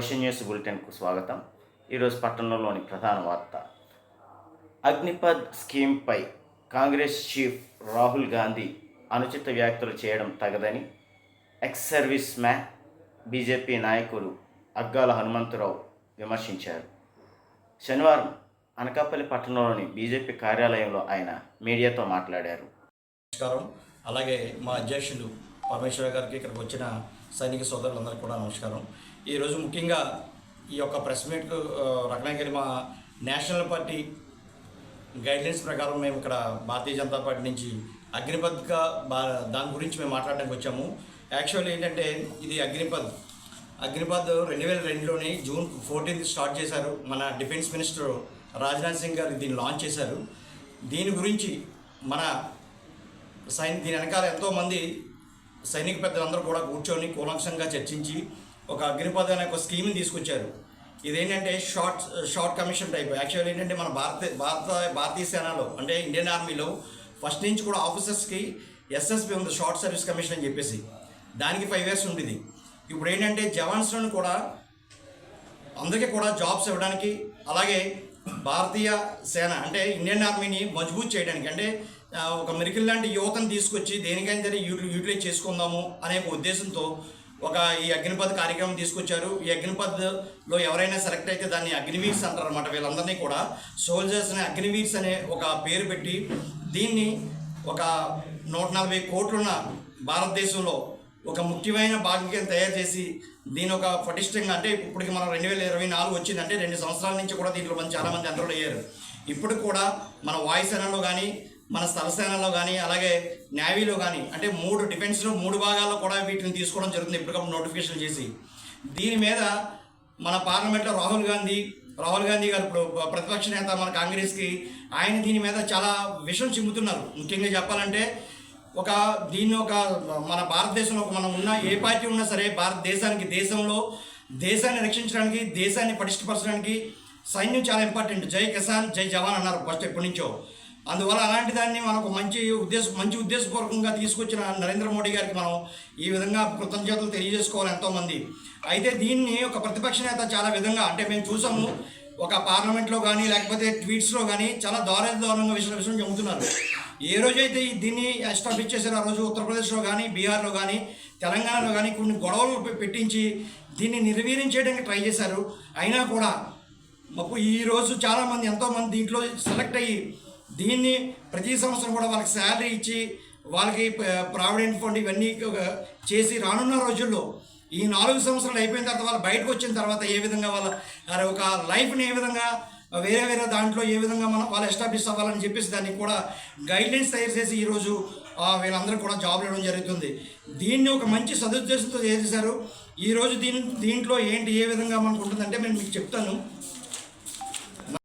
Question news బులెటిన్కు స్వాగతం. ఈరోజు పట్టణంలోని ప్రధాన వార్త. అగ్నిపథ్ స్కీమ్పై కాంగ్రెస్ చీఫ్ రాహుల్ గాంధీ అనుచిత వ్యాఖ్యలు చేయడం తగదని. ఎక్స్ సర్వీస్ మ్యాన్ బీజేపీ నాయకులు అగ్గాల హనుమంతరావు విమర్శించారు. శనివారం అనకాపల్లి పట్టణంలోని బీజేపీ కార్యాలయంలో ఆయన మీడియాతో మాట్లాడారు. నమస్కారం. అలాగే మా అధ్యక్షులు పరమేశ్వర గారికి ఇక్కడికి వచ్చిన సైనిక సోదరులందరికీ కూడా నమస్కారం. ఈరోజు ముఖ్యంగా ఈ యొక్క ప్రెస్ మీట్కు రకనగిరి మా నేషనల్ పార్టీ గైడ్లైన్స్ ప్రకారం మేము ఇక్కడ భారతీయ జనతా పార్టీ నుంచి అగ్నిపథ్గా బా దాని గురించి మేము మాట్లాడడానికి వచ్చాము. యాక్చువల్లీ ఏంటంటే ఇది అగ్నిపథ్ అగ్నిపథ్ రెండు వేల రెండులోని జూన్ ఫోర్టీన్త్ స్టార్ట్ చేశారు. మన డిఫెన్స్ మినిస్టర్ రాజ్నాథ్ సింగ్ గారు దీన్ని లాంచ్ చేశారు. దీని గురించి మన సైన్ దీని వెనకాల ఎంతోమంది సైనిక పెద్దలందరూ కూడా కూర్చొని కూలంక్షంగా చర్చించి ఒక అగ్నిపథ అనే ఒక స్కీమ్ని తీసుకొచ్చారు. ఇదేంటంటే short short commission type. Actual ఏంటంటే మన భారత భారత భారతీయ సేనలో అంటే ఇండియన్ ఆర్మీలో ఫస్ట్ నుంచి కూడా ఆఫీసర్స్కి ఎస్ఎస్పి ఉంది షార్ట్ సర్వీస్ కమిషన్ అని చెప్పేసి. దానికి ఫైవ్ ఇయర్స్ ఉండేది ఇప్పుడు ఏంటంటే జవాన్స్లను కూడా అందరికీ కూడా జాబ్స్ ఇవ్వడానికి అలాగే భారతీయ సేన అంటే ఇండియన్ ఆర్మీని మజబూత్ చేయడానికి అంటే ఒక మెరికల్ లాంటి యువతను తీసుకొచ్చి దేనికైనా సరే యూ యూటిలైజ్ చేసుకుందాము అనే ఉద్దేశంతో ఒక ఈ అగ్నిపథ్ కార్యక్రమం తీసుకొచ్చారు. ఈ అగ్నిపథ్లో ఎవరైనా సెలెక్ట్ అయితే దాన్ని అగ్నివీర్స్ అంటారు అనమాట వీళ్ళందరినీ కూడా. సోల్జర్స్ని అగ్నివీర్స్ అనే ఒక పేరు పెట్టి దీన్ని ఒక నూట నలభై కోట్లున్న భారతదేశంలో ఒక ముఖ్యమైన భాగ్యం తయారు చేసి దీని ఒక పటిష్టంగా అంటే ఇప్పటికి మనం రెండు వేల ఇరవై నాలుగు వచ్చిందంటే రెండు సంవత్సరాల నుంచి కూడా దీంట్లో మంది చాలామంది అందరూ అయ్యారు. ఇప్పుడు కూడా మన వాయుసేనలో కానీ మన స్థలసేనలో కానీ అలాగే నేవీలో కానీ అంటే మూడు డిఫెన్స్లో మూడు భాగాల్లో కూడా వీటిని తీసుకోవడం జరుగుతుంది. ఇప్పటికప్పుడు నోటిఫికేషన్ చేసి. దీని మీద మన పార్లమెంట్లో రాహుల్ గాంధీ రాహుల్ గాంధీ గారు ఇప్పుడు ప్రతిపక్ష నేత మన కాంగ్రెస్కి ఆయన దీని మీద చాలా విషం చిమ్ముతున్నారు. ముఖ్యంగా చెప్పాలంటే ఒక దీన్ని ఒక మన భారతదేశంలో మనం ఉన్న ఏ పార్టీ ఉన్నా సరే భారతదేశానికి దేశంలో దేశాన్ని రక్షించడానికి దేశాన్ని పటిష్టపరచడానికి సైన్యం చాలా ఇంపార్టెంట్ జై కిసాన్ జై జవాన్ అన్నారు ఫస్ట్ ఎప్పటి నుంచో. అందువల్ల అలాంటి దాన్ని మనకు మంచి ఉద్దేశం మంచి ఉద్దేశపూర్వకంగా తీసుకొచ్చిన నరేంద్ర మోడీ గారికి మనం ఈ విధంగా కృతజ్ఞతలు తెలియజేసుకోవాలి ఎంతోమంది. అయితే దీన్ని ఒక ప్రతిపక్ష నేత చాలా విధంగా అంటే మేము చూసాము ఒక పార్లమెంట్లో కానీ లేకపోతే ట్వీట్స్లో కానీ చాలా దారుణ దారుణంగా విషయం విషయం చెబుతున్నారు. ఏ రోజైతే దీన్ని ఎస్టాబ్లిష్ చేశారో ఆ రోజు ఉత్తరప్రదేశ్లో కానీ బీహార్లో కానీ తెలంగాణలో కానీ కొన్ని గొడవలు పెట్టించి దీన్ని నిర్వీర్యం చేయడానికి ట్రై చేశారు. అయినా కూడా మాకు ఈరోజు చాలామంది ఎంతోమంది దీంట్లో సెలెక్ట్ అయ్యి దీన్ని ప్రతి సంవత్సరం కూడా వాళ్ళకి శాలరీ ఇచ్చి వాళ్ళకి ప్రావిడెంట్ ఫండ్ ఇవన్నీ ఒక చేసి రానున్న రోజుల్లో ఈ నాలుగు సంవత్సరాలు అయిపోయిన తర్వాత వాళ్ళు బయటకు వచ్చిన తర్వాత ఏ విధంగా వాళ్ళ ఒక లైఫ్ని ఏ విధంగా వేరే వేరే దాంట్లో ఏ విధంగా మనం వాళ్ళు ఎస్టాబ్లిష్ అవ్వాలని చెప్పేసి దానికి కూడా గైడ్లైన్స్ తయారు చేసి ఈరోజు వీళ్ళందరూ కూడా జాబ్ ఇవ్వడం జరుగుతుంది. దీన్ని ఒక మంచి సదుద్దేశంతో చేసేసారు ఈరోజు దీని దీంట్లో ఏంటి ఏ విధంగా మనకు ఉంటుందంటే నేను మీకు చెప్తాను.